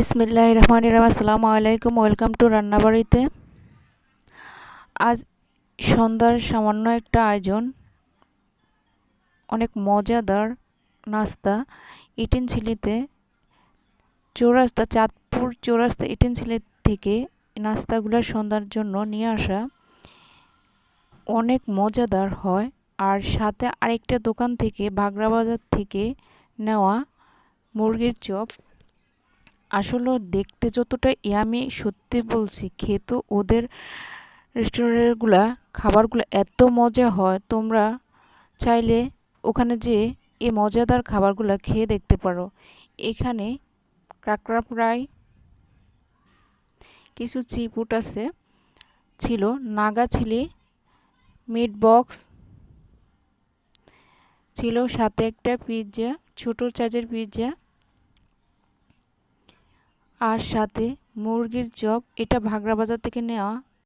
বিসমিল্লাহ রহমান রহমান আসসালামু আলাইকুম, ওয়েলকাম টু রান্নাবাড়িতে। আজ সন্ধ্যার সামান্য একটা আয়োজন। অনেক মজাদার নাস্তা, ইটেন ছিলিতে চৌরাস্তা, চাঁদপুর চৌরাস্তা ইটেন ছিলি থেকে নাস্তাগুলো সন্ধ্যার জন্য নিয়ে আসা অনেক মজাদার হয়। আর সাথে আরেকটা দোকান থেকে বাগড়া বাজার থেকে নেওয়া মুরগির চপ আসলে দেখতে যতটা ইয়ামি সত্যি বলছি, খেতে ওদের রেস্টুরেন্টগুলা, খাবারগুলো এত মজা হয়, তোমরা চাইলে ওখানে যে এই মজাদার খাবারগুলো খেয়ে দেখতে পারো। এখানে কাঁকড়া ফ্রাই, কিছু চিপুট আছে, ছিল নাগা ছিলি মিট বক্স, ছিল সাথে একটা পিৎজা, ছোটো চার্জের পিৎজা আর সাথে মুরগির চপ এটা ভাগড়া বাজার থেকে নেওয়া